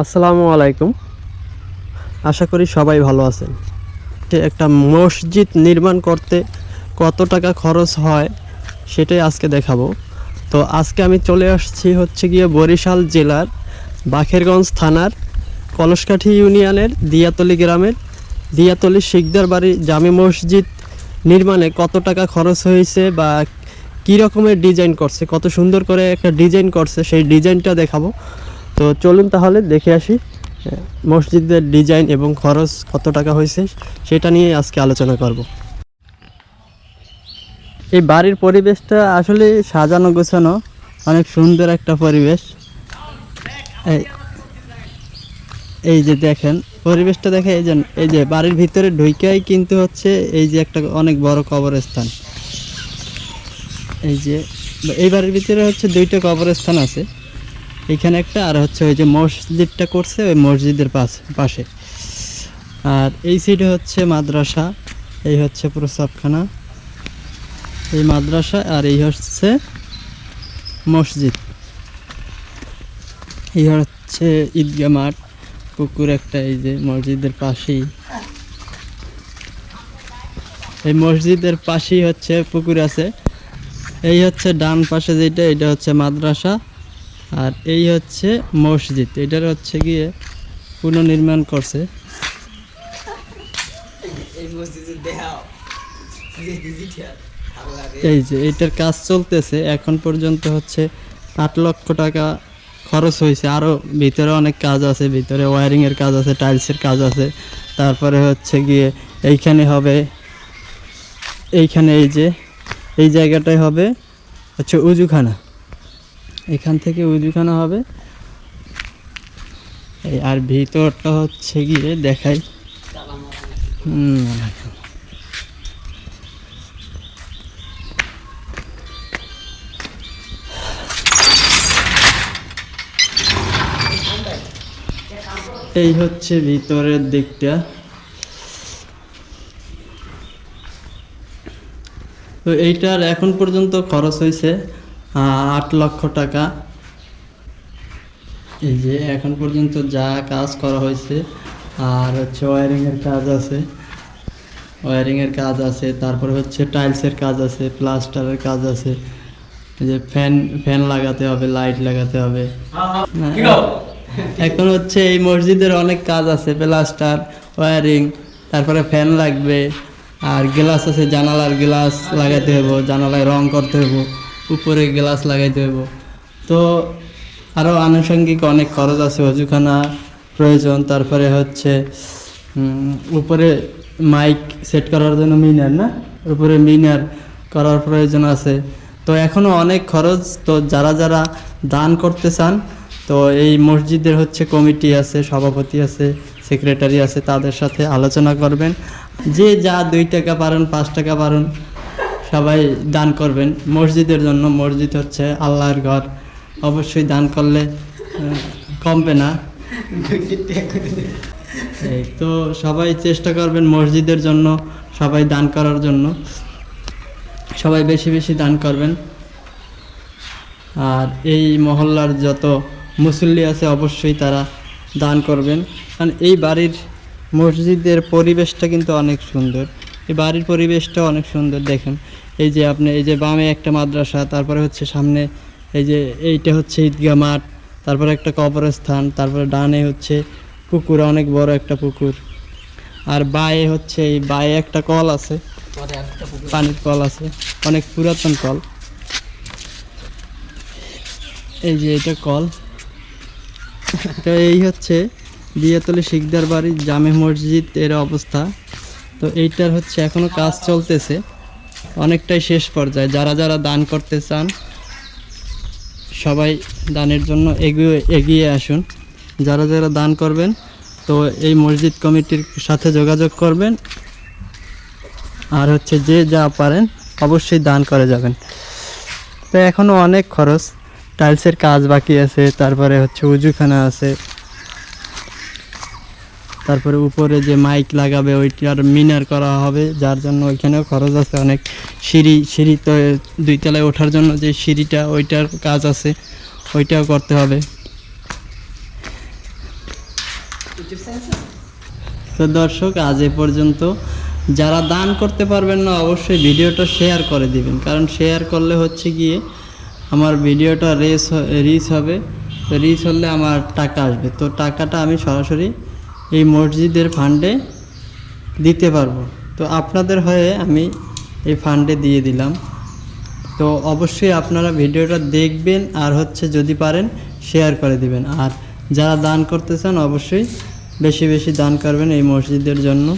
আসসালামু আলাইকুম। আশা করি সবাই ভালো আছেন। একটা মসজিদ নির্মাণ করতে কত টাকা খরচ হয়, সেটাই আজকে দেখাবো। তো আজকে আমি চলে আসছি হচ্ছে গিয়ে বরিশাল জেলার বাখেরগঞ্জ থানার কলসকাঠি ইউনিয়নের দিয়াতলি গ্রামের দিয়াতলি শিকদার বাড়ি জামে মসজিদ নির্মাণে কত টাকা খরচ হয়েছে বা কী রকমের ডিজাইন করছে, কত সুন্দর করে একটা ডিজাইন করছে, সেই ডিজাইনটা দেখাবো। তো চলুন তাহলে দেখে আসি মসজিদের ডিজাইন এবং খরচ কত টাকা হয়েছে সেটা নিয়ে আজকে আলোচনা করব। এই বাড়ির পরিবেশটা আসলে সাজানো গোছানো, অনেক সুন্দর একটা পরিবেশ। এই এই যে দেখেন, পরিবেশটা দেখে এই যে এই যে বাড়ির ভিতরে ঢুকেই কিন্তু হচ্ছে এই যে একটা অনেক বড় কবরস্থান। এই যে, এই বাড়ির ভিতরে হচ্ছে দুইটা কবরস্থান আছে। এখানে একটা, আর হচ্ছে ওই যে মসজিদটা করছে ওই মসজিদের পাশ পাশে। আর এই সাইডে হচ্ছে মাদ্রাসা, এই হচ্ছে প্রসাবখানা এই মাদ্রাসা আর এই হচ্ছে মসজিদ। এই হচ্ছে ঈদগা মাঠ, পুকুর একটা, এই যে মসজিদের পাশেই। এই মসজিদের পাশেই হচ্ছে পুকুর আছে। এই হচ্ছে ডান পাশে যেটা, এটা হচ্ছে মাদ্রাসা। আর এই হচ্ছে মসজিদ এটার হচ্ছে গিয়ে পুনর্নির্মাণ করছে। এই যে এটার কাজ চলতেছে এখন পর্যন্ত হচ্ছে আট লক্ষ টাকা খরচ হয়েছে। আরও ভিতরে অনেক কাজ আছে ভিতরে ওয়ারিংয়ের কাজ আছে টাইলসের কাজ আছে। তারপরে হচ্ছে গিয়ে এইখানে হবে এইখানে এই যে এই জায়গাটায় হবে হচ্ছে উজুখানা। এখান থেকে উজুখানা হবে। এই আর ভিতরটা হচ্ছে গিয়ে দেখাই। এই হচ্ছে ভিতরের দিকটা। তো এইটার এখন পর্যন্ত খরচ হয়েছে আট লক্ষ টাকা। এই যে এখন পর্যন্ত যা কাজ করা হয়েছে আর হচ্ছে ওয়ারিংয়ের কাজ আছে। ওয়ারিংয়ের কাজ আছে তারপরে হচ্ছে টাইলসের কাজ আছে প্লাস্টারের কাজ আছে। এই যে ফ্যান ফ্যান লাগাতে হবে লাইট লাগাতে হবে। এখন হচ্ছে এই মসজিদের অনেক কাজ আছে প্লাস্টার ওয়ারিং তারপরে ফ্যান লাগবে আর গ্লাস আছে জানালার গ্লাস লাগাইতে হবে জানালায় রং করতে হবে উপরে গ্লাস লাগাইতে হবে তো আরও আনুষঙ্গিক অনেক খরচ আছে, অজুখানা প্রয়োজন, তারপরে হচ্ছে উপরে মাইক সেট করার জন্য মিনার না? উপরে মিনার করার প্রয়োজন আছে। তো এখনও অনেক খরচ, তো যারা যারা দান করতে চান, তো এই মসজিদের হচ্ছে কমিটি আছে, সভাপতি আছে, সেক্রেটারি আছে, তাদের সাথে আলোচনা করবেন। যে যা দুই টাকা পারেন, পাঁচ টাকা পারেন সবাই দান করবেন। মসজিদের জন্য মসজিদ হচ্ছে আল্লাহর ঘর। অবশ্যই দান করলে কমবে না। তো সবাই চেষ্টা করবেন মসজিদের জন্য সবাই দান করার জন্য। সবাই বেশি বেশি দান করবেন। আর এই মহল্লার যত মুসল্লি আছে, অবশ্যই তারা দান করবেন। কারণ এই বাড়ির মসজিদের পরিবেশটা কিন্তু অনেক সুন্দর। এই বাড়ির পরিবেশটা অনেক সুন্দর, দেখেন। এই যে আপনি, এই যে বামে একটা মাদ্রাসা, তারপরে হচ্ছে সামনে এই যে এইটা হচ্ছে ঈদগাহ মাঠ, তারপরে একটা কবরস্থান, তারপরে ডানে হচ্ছে পুকুর, অনেক বড় একটা পুকুর। আর বায়ে হচ্ছে এই, বায়ে একটা কল আছে, পানির কল আছে, অনেক পুরাতন কল। এই যে এটা কল। তো এই হচ্ছে দিয়াতলি শিকদার বাড়ির জামে মসজিদ এর অবস্থা। তো এইটার হচ্ছে এখনও কাজ চলতেছে। অনেকটাই শেষ পর্যায়ে। যারা যারা দান করতে চান, সবাই দানের জন্য এগিয়ে এগিয়ে আসুন। যারা যারা দান করবেন, তো এই মসজিদ কমিটির সাথে যোগাযোগ করবেন। আর হচ্ছে যে যা পারেন, অবশ্যই দান করে যাবেন। তো এখনও অনেক খরচ। টাইলসের কাজ বাকি আছে, তারপরে হচ্ছে উজুখানা আছে। তারপরে উপরে যে মাইক লাগাবে ওইটার মিনার করা হবে, যার জন্য ওইখানেও খরচ আছে অনেক। সিঁড়ি সিঁড়ি তো দুই তলায় ওঠার জন্য যে সিঁড়িটা, ওইটার কাজ আছে, ওইটাও করতে হবে। তো দর্শক, আজ এ পর্যন্ত। যারা দান করতে পারবেন না, অবশ্যই ভিডিওটা শেয়ার করে দিবেন। কারণ শেয়ার করলে হচ্ছে গিয়ে আমার ভিডিওটা রেস রিচ হবে। রিচ হলে আমার টাকা আসবে। তো টাকাটা আমি সরাসরি এই মসজিদের ফান্ডে দিতে পারব। তো আপনাদের হয়ে আমি এই ফান্ডে দিয়ে দিলাম। তো অবশ্যই আপনারা ভিডিওটা দেখবেন আর হচ্ছে যদি পারেন শেয়ার করে দিবেন। আর যারা দান করতে চান অবশ্যই বেশি বেশি দান করবেন এই মসজিদের জন্য।